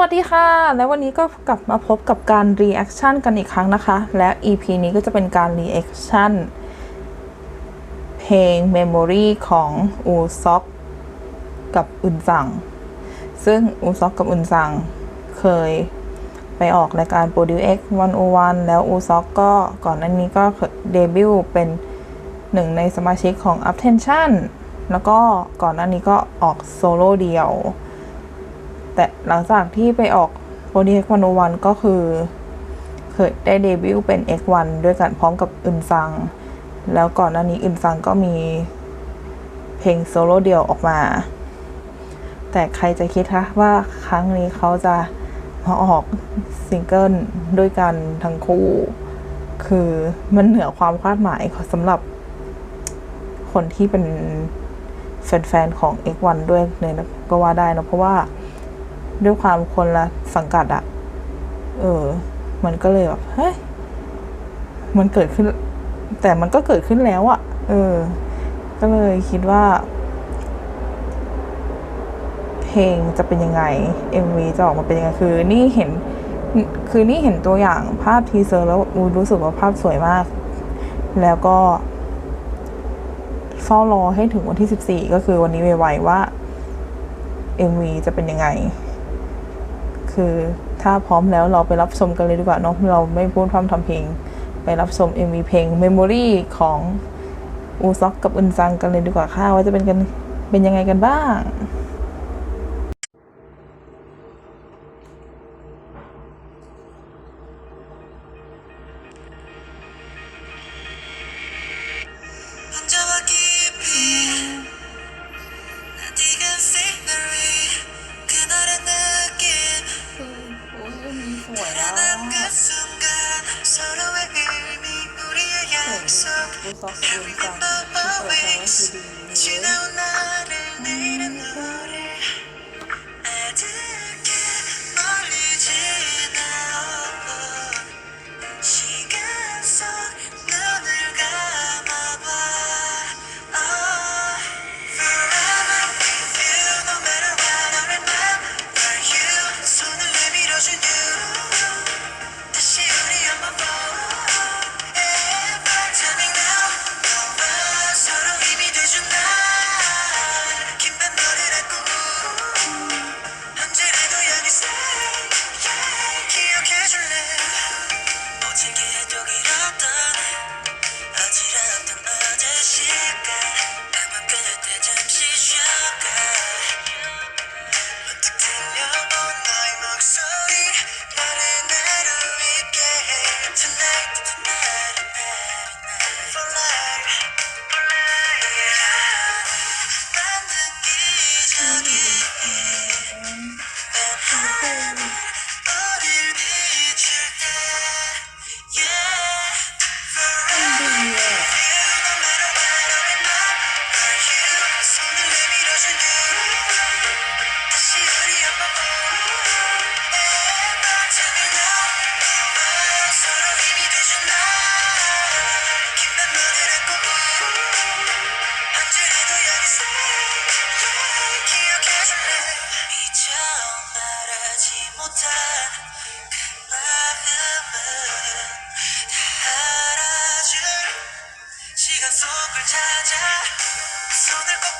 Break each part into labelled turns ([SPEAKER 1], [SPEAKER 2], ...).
[SPEAKER 1] วัสดีค่ะ แล้ววันนี้ก็กลับมาพบกับการ reaction กันอีกครั้งนะคะ และ EP นี้ก็จะเป็นการ reaction เพลง Memory ของอูซอกกับอุนซัง ซึ่งอูซอกกับอุนซัง เคยไปออกรายการ Produce X 101 แล้วอูซอกก็ก่อนหน้านี้ก็เดบิวต์เป็นหนึ่งในสมาชิกของ Uptension แล้วก็ก่อนหน้านี้ก็ออกโซโล่เดียว แต่หลังจากที่ไปออกโ o ดี X 101ก็คือ เคยได้เดบิวต์เป็น X1 ด้วยกันพร้อมกับอึนซัง แล้วก่อนหน้านี้อึนซังก็มีเพลงโซโล่เดี่ยวออกมา แต่ใครจะคิดคะว่าครั้งนี้เขาจะมาออกซิงเกิลด้วยกันทั้งคู่ คือมันเหนือความคาดหมายสำหรับคนที่เป็นแฟนๆของ X1 ด้วยเลยนะก็ว่าได้นะเพราะว่า ด้วยความคนละสังกัดอะเออ มันก็เลยแบบเฮ้ยมันเกิดขึ้น แต่มันก็เกิดขึ้นแล้วอะเออ ก็เลยคิดว่า เพลงจะเป็นยังไง MV จะออกมาเป็นยังไง คือ นี่เห็น คือนี่เห็นตัวอย่างภาพทีเซอร์แล้วอูรู้สึกว่าภาพสวยมาก แล้วก็เฝ้ารอให้ถึงวันที่ 14 ก็คือวันนี้ไวๆว่า MV จะเป็นยังไง คือถ้าพร้อมแล้วเราไปรับชมกันเลยดีกว่าเนาะเราไม่พูดพร่ำทำเพลง ไปรับชม MV เพลง Memory ของอูซอกกับอึนซังกันเลยดีกว่าค่ะว่าจะเป็นกันเป็นยังไงกันบ้าง
[SPEAKER 2] 약속
[SPEAKER 1] อูซ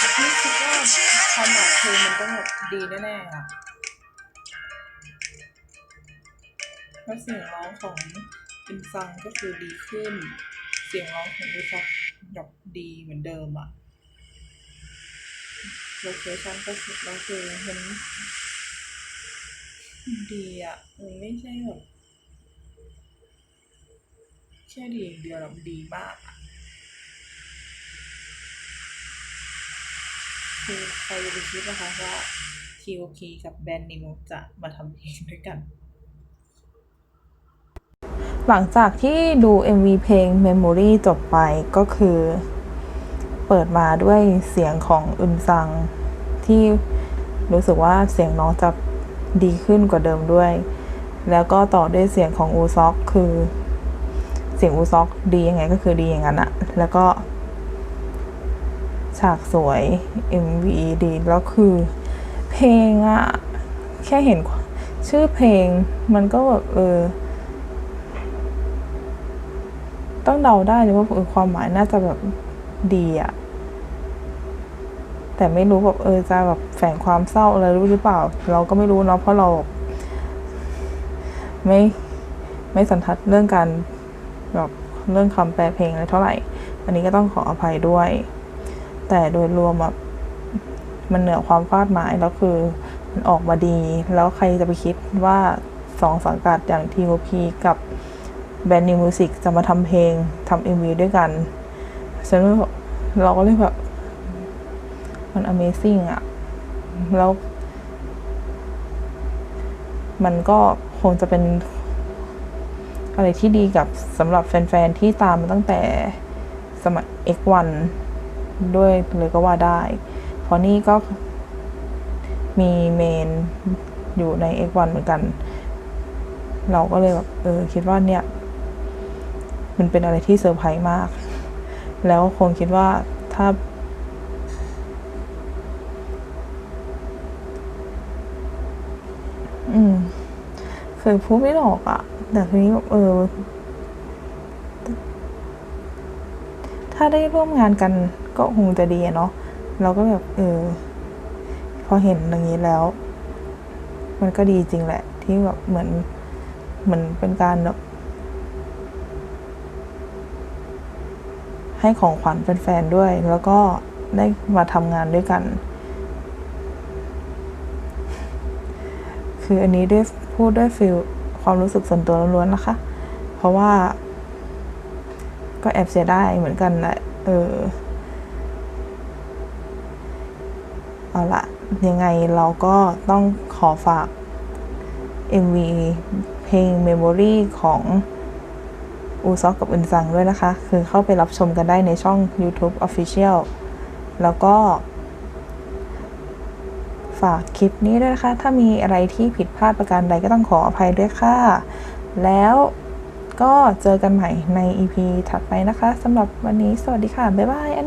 [SPEAKER 1] แล้วแบบไม่คิดว่าความหมายเพลงมันต้องแบบดีแน่ๆอะแล้วเสียงร้องของอินซังก็คือดีขึ้น เสียงร้องของอุซอกแบบดีเหมือนเดิมอะโลเคชั่นก็สุดแล้วคือมันดีอะมันไม่ใช่แบบแค่ดีอย่างเดียวหรอกดีมากอะ คือใครจะไปคิดนะคะว่า
[SPEAKER 2] T.O.P กับแบรนด์นิมจะมาทำเพลงด้วยกัน หลังจากที่ดู MV เพลง Memory จบไปก็คือ เปิดมาด้วยเสียงของอึนซัง ที่รู้สึกว่าเสียงน้องจะดีขึ้นกว่าเดิมด้วย แล้วก็ต่อด้วยเสียงของอูซอกคือ เสียงอูซอกดียังไงก็คือดีอย่างนั้นอะแล้วก็ ฉากสวย MV ดีแล้วคือเพลงอะแค่เห็นชื่อเพลงมันก็แบบเออ ต้องเดาได้เลยว่าเออความหมายน่าจะแบบดีอะแต่ไม่รู้แบบเออจะแบบแฝงความเศร้าอะไรรู้หรือเปล่า เราก็ไม่รู้เนาะเพราะเรา ไม่ไม่สันทัดเรื่องการแบบเรื่องคำแปลเพลงอะไรเท่าไหร่ อันนี้ก็ต้องขออภัยด้วย แต่โดยรวมอะมันเหนือความคาดหมายแล้วคือมันออกมาดี แล้วใครจะไปคิดว่าสองสังกัดอย่าง T.O.P กับแบรนด์นิวมิวสิกจะมาทำเพลงทำเอ็มวีด้วยกันฉันเราก็เลยแบบ มัน Amazing อะแล้ว มันก็คงจะเป็น อะไรที่ดีกับสำหรับแฟน ๆ ที่ตามมาตั้งแต่สมัย X1 ด้วยเลยก็ว่าได้ เพราะนี่ก็มีเมนอยู่ใน X1 เหมือนกัน เราก็เลยแบบเออคิดว่าเนี่ย มันเป็นอะไรที่เซอร์ไพรส์มาก แล้วคงคิดว่าถ้า อืมเคยพูดไม่ออกอะแต่ทีนี้แบบเออ ถ้าได้ร่วมงานกัน ก็คงจะดีเนาะเราก็แบบเออพอเห็นอย่างนี้แล้ว มันก็ดีจริงแหละ ที่แบบเหมือนเหมือนเป็นการแบบให้ของขวัญแฟนๆด้วย แล้วก็ได้มาทำงานด้วยกัน คืออันนี้ด้วยพูดด้วยฟิลความรู้สึกส่วนตัวล้วนๆนะคะ เพราะว่าก็แอบเสียดายเหมือนกันแหละเออ เอาละยังไงเราก็ต้องขอฝาก MV เพลง Memory ของอูซอกกับอึนซังด้วยนะคะ คือเข้าไปรับชมกันได้ในช่อง YouTube Official แล้วก็ ฝากคลิปนี้ด้วยนะคะ ถ้ามีอะไรที่ผิดพลาดประการใดก็ต้องขออภัยด้วยค่ะ แล้วก็เจอกันใหม่ใน EP ถัดไปนะคะสำหรับวันนี้สวัสดีค่ะ บ๊ายบาย